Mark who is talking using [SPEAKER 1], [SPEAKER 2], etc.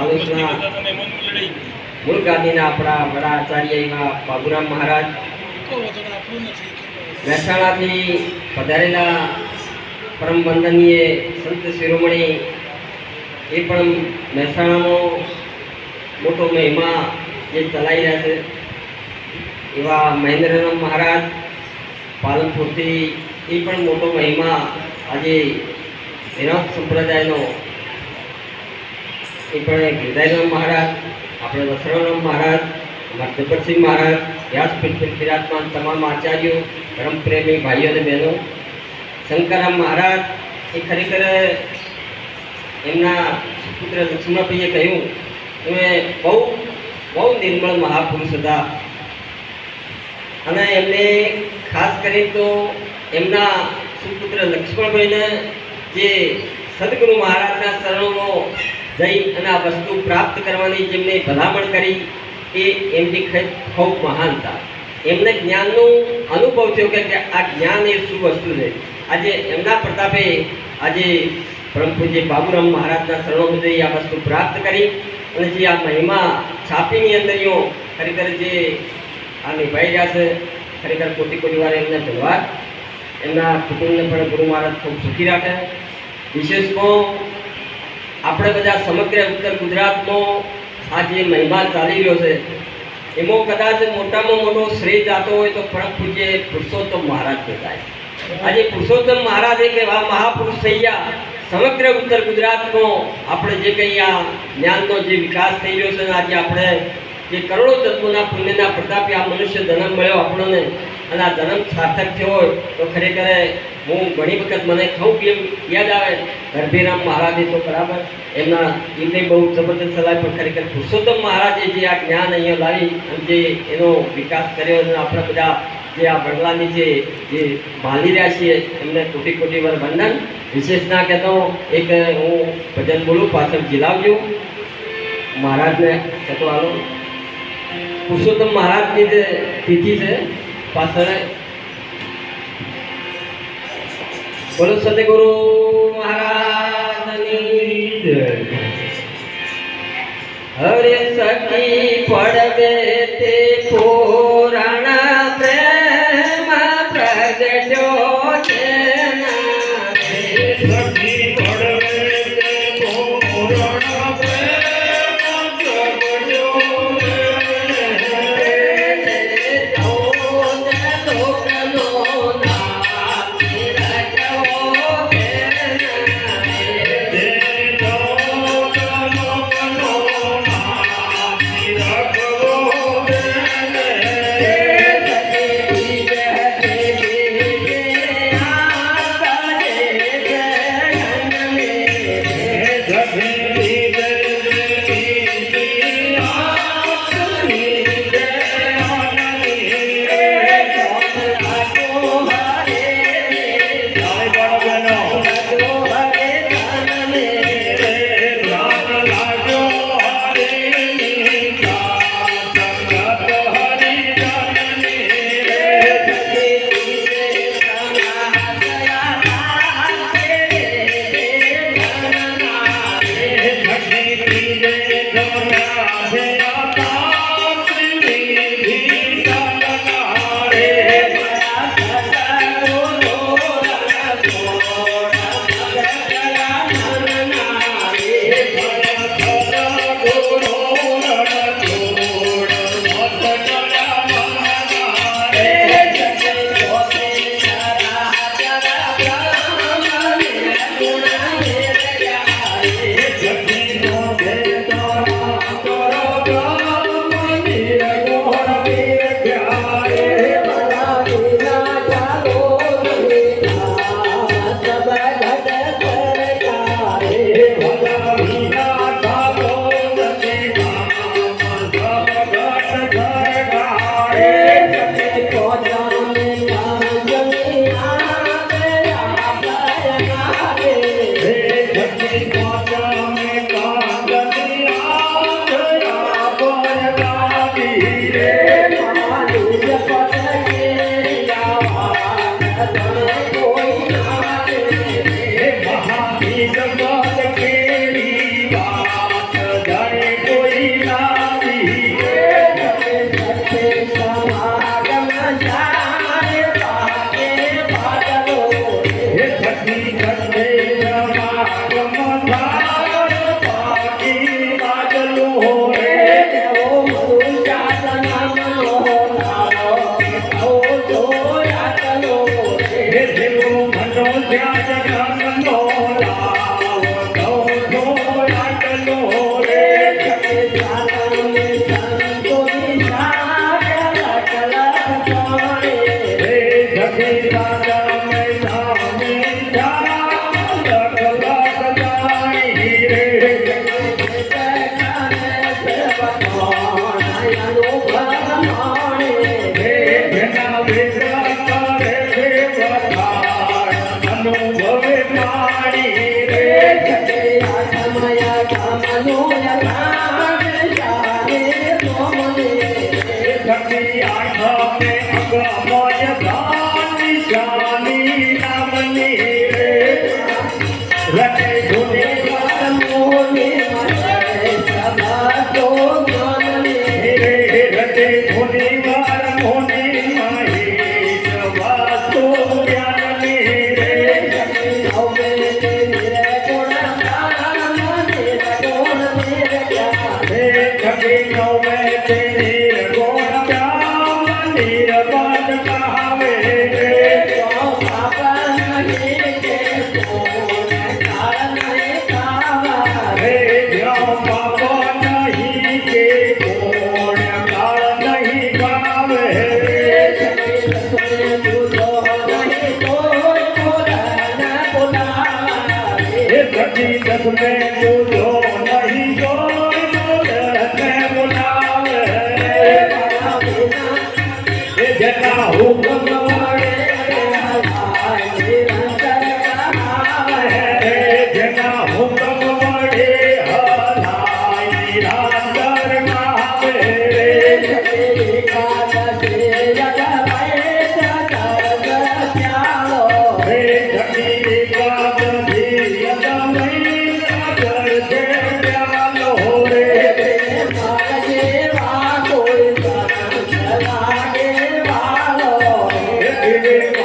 [SPEAKER 1] પાલુસના મૂળ આપણા વડા આચાર્ય એવા બાબુરામ મહારાજ. મહેસાણાથી પધારેલા પરમ વંદનીય સંત શિરોમણી, એ પણ મહેસાણાનો મોટો મહિમા જે ચલાવી રહ્યા છે. એવા મહેન્દ્રરામ મહારાજ, પાલનપુરથી એ પણ મોટો મહિમા આજે વિનોદ સંપ્રદાયનો એ પણ ગિરધારીરામ મહારાજ, આપણે વસરામ મહારાજ, અમારા મહારાજ, વ્યાસપીઠ બિરાજમાન તમામ આચાર્યો ધર્મપ્રેમી ભાઈઓ અને બહેનો શંકરામ મહારાજ, એ ખરેખર એમના સુપુત્ર લક્ષ્મણભાઈએ કહ્યું, તમે બહુ બહુ નિર્મળ મહાપુરુષ હતા. અને એમને ખાસ કરી તો એમના સુપુત્ર લક્ષ્મણભાઈને જે સદગુરુ મહારાજના શરણોમાં જઈ અને આ વસ્તુ પ્રાપ્ત કરવાની જેમને ભલામણ કરી, એ એમની ખૂબ મહાનતા. એમને જ્ઞાનનું અનુભવ થયો કે આ જ્ઞાન એ શું વસ્તુ છે? આજે એમના પ્રતાપે આજે પરમ પૂજ્ય બાબુરામ મહારાજના શરણોમાં જઈ આ વસ્તુ પ્રાપ્ત કરી અને જે આ મહિમા છાપીની અંદરીઓ ખરેખર જે આ નિભાઈ રહ્યા છે, ખરેખર કોટી કોટી વાર એમને ધન્યવાદ એમના કુટુંબને પણ ગુરુ મહારાજ ખૂબ સુખી રાખે. વિશેષમાં આપણે બધા સમગ્ર ઉત્તર ગુજરાતનો આ જે મહેમાન ચાલી રહ્યો છે, એમાં કદાચ મોટામાં મોટો શ્રેય જાતો હોય તો પરમ પૂજ્ય પુરુષોત્તમ મહારાજ કહેવાય. આજે પુરુષોત્તમ મહારાજ એક એવા મહાપુરુષ થઈ ગયા, સમગ્ર ઉત્તર ગુજરાતનો આપણે જે કંઈ આ જ્ઞાનનો જે વિકાસ થઈ રહ્યો છે આજે આપણે જે કરોડો તત્વોના પુણ્યના પ્રતાપે આ મનુષ્ય જન્મ મળ્યો આપણને, અને આ જન્મ સાર્થક થયો હોય તો ખરેખર હું ઘણી વખત મને ખૂબ કેમ યાદ આવે ગરભીરામ મહારાજે તો બરાબર, એમના એમને બહુ જબરદસ્ત સલાહ પણ ખરેખર પુરુષોત્તમ મહારાજે જે આ જ્ઞાન અહીંયા લાવી અને જે એનો વિકાસ કર્યો અને આપણે બધા જે આ બંગલાની જે જે માલી રહ્યા છીએ, એમને કોટી કોટી વાર વંદન. વિશેષ ના કહેતો એક હું ભજન બોલું, પાછળ જિલાવજો. મહારાજને કહેતો હાલો પુરુષોત્તમ મહારાજની જે તિથિ છે, પાછળ બોલો સદગુરુ મહારાજની. હરે સખી પડવે તે પુરાણ પ્રેમ પ્રગટ્યો છે
[SPEAKER 2] Yeah. Hey. નામની રે રટે ધુની રે Bye. Amen.